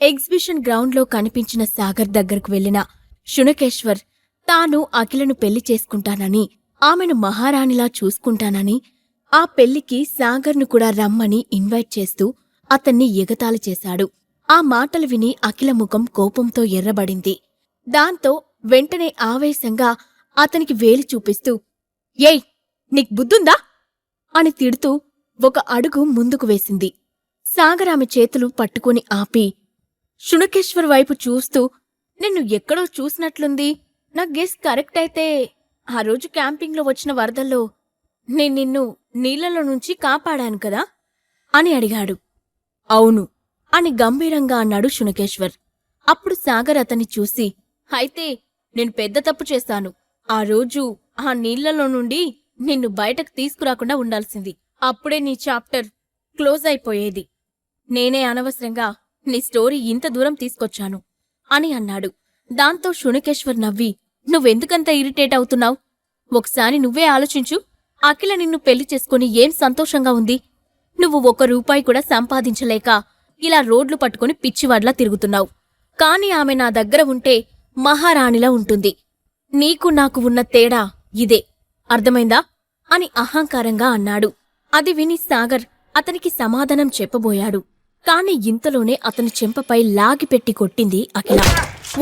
Exhibition గ్రౌండ్లో కనిపించిన సాగర్ దగ్గరకు వెళ్ళిన శునకేశ్వర్ తాను అఖిలను పెళ్ళి చేసుకుంటానని ఆమెను మహారాణిలా చూసుకుంటానని ఆ పెళ్ళికి సాగర్ను కూడా రమ్మని ఇన్వైట్ చేస్తూ అతన్ని ఎగతాళి చేశాడు. ఆ మాటలు విని అఖిల ముఖం కోపంతో ఎర్రబడింది. దాంతో వెంటనే ఆవేశంగా అతనికి వేలి చూపిస్తూ ఏయ్ నీకు బుద్ధుందా? అని తిడుతూ ఒక అడుగు ముందుకు వేసింది. సాగర్ ఆమె చేతులు పట్టుకుని ఆపి శునకేశ్వర్ వైపు చూస్తూ నిన్ను ఎక్కడో చూసినట్లుంది. నా గెస్ కరెక్ట్ అయితే ఆ రోజు క్యాంపింగ్లో వచ్చిన వరదల్లో నేను నిన్ను నీళ్ళలో నుంచి కాపాడాను కదా? అని అడిగాడు. అవును అని గంభీరంగా అన్నాడు శునకేశ్వర్ అప్పుడు సాగర్ అతన్ని చూసి అయితే నేను పెద్ద తప్పు చేశాను. ఆ రోజు ఆ నీళ్ళలో నుండి నిన్ను బయటకు తీసుకురాకుండా ఉండాల్సింది. అప్పుడే నీ చాప్టర్ క్లోజ్ అయిపోయేది. నేనే అనవసరంగా నీ స్టోరీ ఇంత దూరం తీసుకొచ్చాను అని అన్నాడు. దాంతో శునకేశ్వర్ నవ్వి నువ్వెందుకంత ఇరిటేట్ అవుతున్నావు? ఒకసారి నువ్వే ఆలోచించు. అఖిల నిన్ను పెళ్ళి చేసుకుని ఏం సంతోషంగా ఉంది? నువ్వు ఒక్క రూపాయి కూడా సంపాదించలేక ఇలా రోడ్లు పట్టుకుని పిచ్చివాడ్లా తిరుగుతున్నావు. కాని ఆమె నా దగ్గర ఉంటే మహారాణిలా ఉంటుంది. నీకు నాకు ఉన్న తేడా ఇదే. అర్థమైందా? అని అహంకారంగా అన్నాడు. అది విని సాగర్ అతనికి సమాధానం చెప్పబోయాడు. కాని ఇంతలోనే అతని చెంపపై లాగిపెట్టి కొట్టింది అఖిల.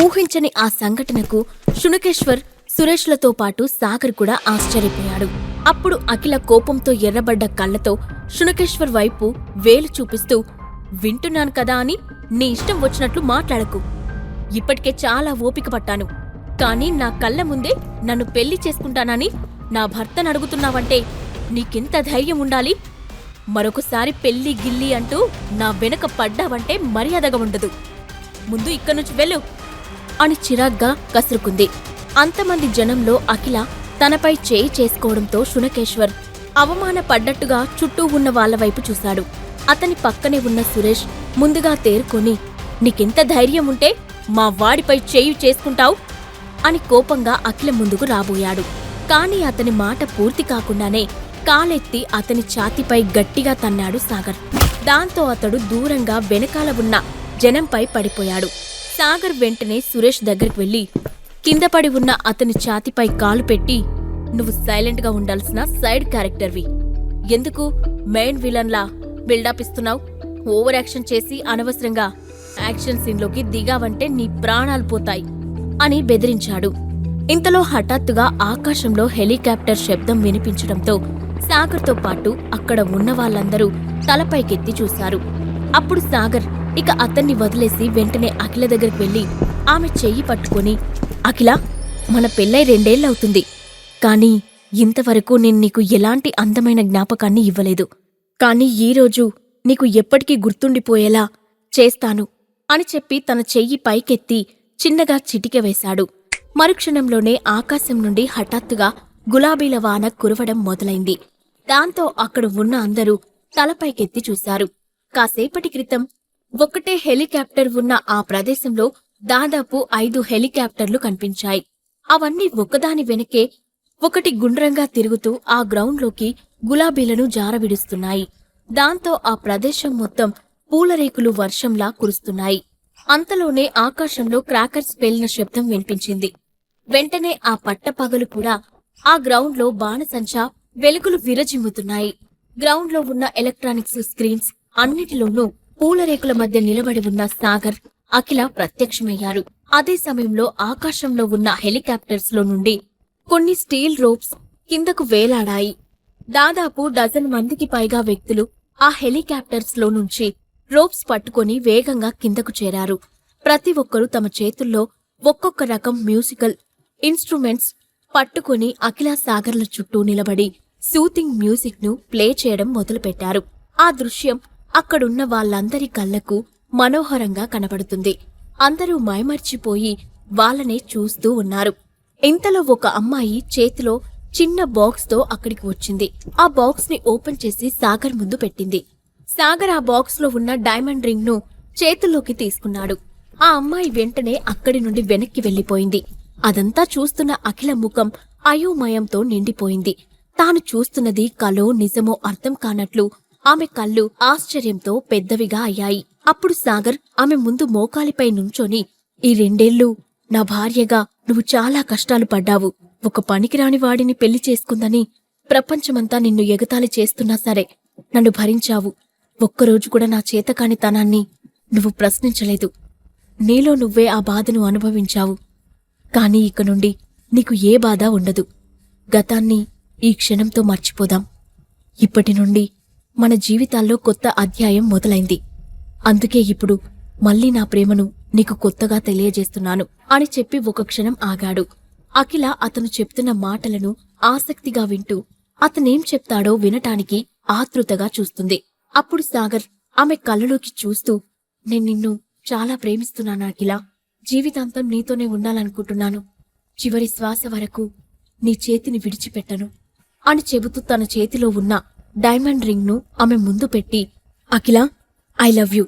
ఊహించని ఆ సంఘటనకు శునకేశ్వర్ సురేష్లతో పాటు సాగర్ కూడా ఆశ్చర్యపోయాడు. అప్పుడు అఖిల కోపంతో ఎర్రబడ్డ కళ్ళతో శునకేశ్వర్ వైపు వేలు చూపిస్తూ వింటున్నాను కదా అని నీ ఇష్టం వచ్చినట్లు మాట్లాడకు. ఇప్పటికే చాలా ఓపిక పట్టాను. కానీ నా కళ్ళ ముందే నన్ను పెళ్ళి చేసుకుంటానని నా భర్తను అడుగుతున్నావంటే నీకెంత ధైర్యం ఉండాలి? మరొకసారి పెళ్ళి గిల్లి అంటూ నా వెనక పడ్డావంటే మర్యాదగా ఉండదు. ముందు ఇక్కడి నుంచి వెళ్ళు అని చిరాగ్గా కసురుకుంది. అంతమంది జనంలో అఖిల తనపై చేయి చేసుకోవడంతో శునకేశ్వర్ అవమానపడ్డట్టుగా చుట్టూ ఉన్న వాళ్ళ వైపు చూశాడు. అతని పక్కనే ఉన్న సురేష్ ముందుగా తేరుకొని నీకెంత ధైర్యం ఉంటే మా వాడిపై చేయి చేసుకుంటావు? అని కోపంగా అఖిల ముందుకు రాబోయాడు. కాని అతని మాట పూర్తి కాకుండానే కాలెత్తి అతని ఛాతిపై గట్టిగా తన్నాడు సాగర్. దాంతో అతడు దూరంగా వెనకాల ఉన్న జనంపై పడిపోయాడు. సాగర్ వెంటనే సురేష్ దగ్గరికి వెళ్ళి కింద పడి ఉన్న అతని ఛాతిపై కాలు పెట్టి నువ్వు సైలెంట్గా ఉండాల్సిన సైడ్ క్యారెక్టర్వి ఎందుకు? మెయిన్ విలన్లా బిల్డప్ ఇస్తున్నావు. ఓవర్ యాక్షన్ చేసి అనవసరంగా యాక్షన్ సీన్లోకి దిగావంటే నీ ప్రాణాలు పోతాయి అని బెదిరించాడు. ఇంతలో హఠాత్తుగా ఆకాశంలో హెలికాప్టర్ శబ్దం వినిపించడంతో సాగర్తో పాటు అక్కడ ఉన్న వాళ్ళందరూ తలపైకెత్తి చూశారు. అప్పుడు సాగర్ ఇక అతన్ని వదిలేసి వెంటనే అఖిల దగ్గరికి వెళ్ళి ఆమె చెయ్యి పట్టుకొని అఖిల మన పెళ్ళై రెండేళ్ళవుతుంది కానీ ఇంతవరకు నేను నీకు ఎలాంటి అందమైన జ్ఞాపకాన్ని ఇవ్వలేదు. కానీ ఈరోజు నీకు ఎప్పటికీ గుర్తుండిపోయేలా చేస్తాను అని చెప్పి తన చెయ్యి పైకెత్తి చిన్నగా చిటిక వేశాడు. మరుక్షణంలోనే ఆకాశం నుండి హఠాత్తుగా గులాబీల వాన కురవడం మొదలైంది. దాంతో అక్కడ ఉన్న అందరూ తలపైకెత్తి చూశారు. కాసేపటి క్రితం ఒకటే హెలికాప్టర్ ఉన్న ఆ ప్రదేశంలో దాదాపు ఐదు హెలికాప్టర్లు కనిపించాయి. అవన్నీ ఒకదాని వెనకే ఒకటి గుండ్రంగా తిరుగుతూ ఆ గ్రౌండ్లోకి గులాబీలను జారవిడుస్తున్నాయి. దాంతో ఆ ప్రదేశం మొత్తం పూలరేకులు వర్షంలా కురుస్తున్నాయి. అంతలోనే ఆకాశంలో క్రాకర్స్ పేలిన శబ్దం వినిపించింది. వెంటనే ఆ పట్టపగలు కూడా ఆ గ్రౌండ్లో బాణసంచా వెలుగులు విరజిమ్ముతున్నాయి. గ్రౌండ్లో ఉన్న ఎలక్ట్రానిక్స్ స్క్రీన్స్ అన్నిటిలోనూ పూలరేకుల మధ్య నిలబడి ఉన్న సాగర్ అఖిల ప్రత్యక్షమయ్యారు. అదే సమయంలో ఆకాశంలో ఉన్న హెలికాప్టర్స్లో నుండి కొన్ని స్టీల్ రోప్స్ కిందకు వేలాడాయి. దాదాపు డజన్ మందికి పైగా వ్యక్తులు ఆ హెలికాప్టర్స్లో నుంచి రోప్స్ పట్టుకొని వేగంగా కిందకు చేరారు. ప్రతి ఒక్కరూ తమ చేతుల్లో ఒక్కొక్క రకం మ్యూజికల్ ఇన్స్ట్రుమెంట్స్ పట్టుకొని అఖిల సాగర్ల చుట్టూ నిలబడి సూతింగ్ మ్యూజిక్ను ప్లే చేయడం మొదలుపెట్టారు. ఆ దృశ్యం అక్కడున్న వాళ్ళందరి కళ్ళకు మనోహరంగా కనబడుతుంది. అందరూ మైమర్చిపోయి వాళ్ళనే చూస్తూ ఉన్నారు. ఇంతలో ఒక అమ్మాయి చేతిలో చిన్న బాక్స్తో అక్కడికి వచ్చింది. ఆ బాక్స్ని ఓపెన్ చేసి సాగర్ ముందు పెట్టింది. సాగర్ ఆ బాక్స్లో ఉన్న డైమండ్ రింగ్ను చేతుల్లోకి తీసుకున్నాడు. ఆ అమ్మాయి వెంటనే అక్కడి నుండి వెనక్కి వెళ్ళిపోయింది అదంతా చూస్తున్న అఖిల ముఖం అయోమయంతో నిండిపోయింది. తాను చూస్తున్నది కలో నిజమో అర్థం కానట్లు ఆమె కళ్ళు ఆశ్చర్యంతో పెద్దవిగా అయ్యాయి. అప్పుడు సాగర్ ఆమె ముందు మోకాలిపై నుంచొని ఈ రెండేళ్ళు నా భార్యగా నువ్వు చాలా కష్టాలు పడ్డావు. ఒక పనికిరాని వాడిని పెళ్ళి చేసుకుందని ప్రపంచమంతా నిన్ను ఎగతాళి చేస్తున్నా సరే నన్ను భరించావు. ఒక్కరోజు కూడా నా చేతకానితనాన్ని నువ్వు ప్రశ్నించలేదు. నీలో నువ్వే ఆ బాధను అనుభవించావు. కాని ఇక నుండి నీకు ఏ బాధ ఉండదు. గతాన్ని ఈ క్షణంతో మర్చిపోదాం. ఇప్పటి నుండి మన జీవితాల్లో కొత్త అధ్యాయం మొదలైంది. అందుకే ఇప్పుడు మళ్ళీ నా ప్రేమను నీకు కొత్తగా తెలియజేస్తున్నాను అని చెప్పి ఒక క్షణం ఆగాడు. అఖిల అతను చెప్తున్న మాటలను ఆసక్తిగా వింటూ అతనేం చెప్తాడో వినటానికి ఆతృతగా చూస్తుంది. అప్పుడు సాగర్ ఆమె కళ్ళలోకి చూస్తూ నేను నిన్ను చాలా ప్రేమిస్తున్నాను అఖిల. జీవితాంతం నీతోనే ఉండాలనుకుంటున్నాను. చివరి శ్వాస వరకు నీ చేతిని విడిచిపెట్టను. అని చెబుతూ తన చేతిలో ఉన్న డైమండ్ రింగ్ను ఆమె ముందు పెట్టి అఖిల ఐ లవ్ యు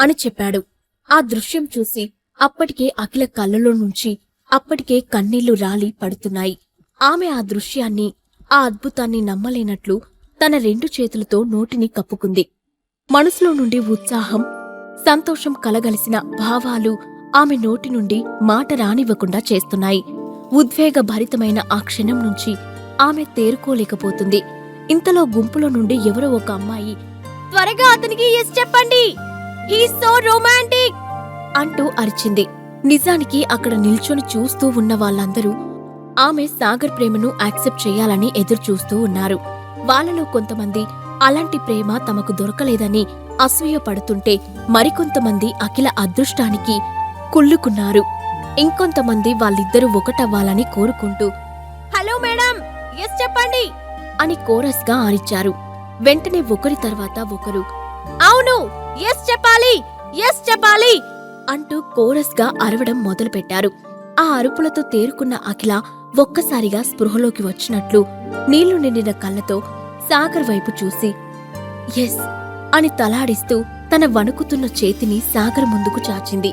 అని చెప్పాడు. ఆ దృశ్యం చూసి అప్పటికే అఖిల కళ్ళలో నుంచి అప్పటికే కన్నీళ్ళు రాలి పడుతున్నాయి. ఆమె ఆ దృశ్యాన్ని ఆ అద్భుతాన్ని నమ్మలేనట్లు తన రెండు చేతులతో నోటిని కప్పుకుంది. మనసులో నుండి ఉత్సాహం సంతోషం కలగలిసిన భావాలు ఆమె నోటి నుండి మాట రానివ్వకుండా చేస్తున్నాయి. ఉద్వేగ భరితమైన ఆ క్షణం నుంచి ఆమె తేరుకోలేకపోతుంది. ఇంతలో గుంపులో నుండి ఎవరో ఒక అమ్మాయి త్వరగా అతనికి ఎస్ చెప్పండి. సో రొమాంటిక్ అంటూ అరిచింది. నిజానికి అక్కడ నిల్చొని చూస్తూ ఉన్న వాళ్ళందరూ ఆమె సాగర్ ప్రేమను యాక్సెప్ట్ చేయాలని ఎదురుచూస్తూ ఉన్నారు. వాళ్ళలో కొంతమంది అలాంటి ప్రేమ తమకు దొరకలేదని అసూయపడుతుంటే మరికొంతమంది అఖిల అదృష్టానికి కుళ్ళుకున్నారు. ఇంకొంతమంది వాళ్ళిద్దరూ ఒకటవ్వాలని కోరుకుంటూ హలో మేడం ఎస్ చెప్పండి అని కోరస్గా ఆరిచ్చారు. వెంటనే ఒకరి తర్వాత ఒకరు అవును ఎస్ చెప్పాలి ఎస్ చెప్పాలి అంటూ కోరస్గా అరవడం మొదలుపెట్టారు. ఆ అరుపులతో తేరుకున్న అఖిల ఒక్కసారిగా స్పృహలోకి వచ్చినట్లు నీళ్ళు నిండిన కళ్ళతో సాగర్ వైపు చూసి ఎస్ అని తలాడిస్తూ తన వణుకుతున్న చేతిని సాగర్ ముందుకు చాచింది.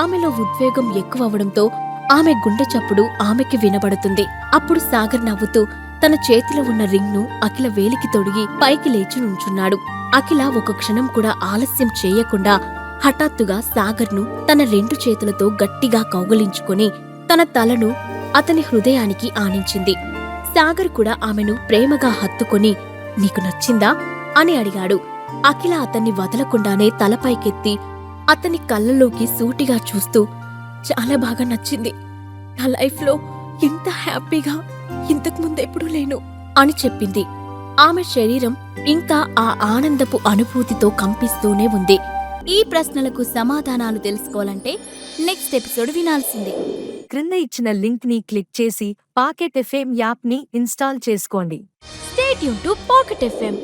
ఆమెలో ఉద్వేగం ఎక్కువవడంతో ఆమె గుండె చప్పుడు ఆమెకి వినబడుతుంది. అప్పుడు సాగర్ నవ్వుతూ తన చేతిలో ఉన్న రింగ్ను అఖిల వేలికి తొడిగి పైకి లేచి నుంచున్నాడు. అఖిల ఒక క్షణం కూడా ఆలస్యం చేయకుండా హఠాత్తుగా సాగర్ను తన రెండు చేతులతో గట్టిగా కౌగలించుకొని తన తలను అతని హృదయానికి ఆనించింది. సాగర్ కూడా ఆమెను ప్రేమగా హత్తుకుని నీకు నచ్చిందా? అని అడిగాడు. అఖిల అతన్ని వదలకుండానే తలపైకెత్తి అతని కళ్ళలోకి సూటిగా చూస్తూ చాలా బాగా నచ్చింది. నా లైఫ్లో ఇంత హ్యాపీగా ఇంతకు ముందెప్పుడూ లేను అని చెప్పింది. ఆమె శరీరం ఇంకా ఆ ఆనందపు అనుభూతితో కంపిస్తూనే ఉంది. ఈ ప్రశ్నలకు సమాధానాలు తెలుసుకోవాలంటే నెక్స్ట్ ఎపిసోడ్ వినాల్సిందే. క్రింద ఇచ్చిన లింక్ని క్లిక్ చేసి పాకెట్ ఎఫ్ఎం యాప్ని ఇన్స్టాల్ చేసుకోండి. స్టేట్ యూన్ టు పాకెట్ ఎఫ్ఎం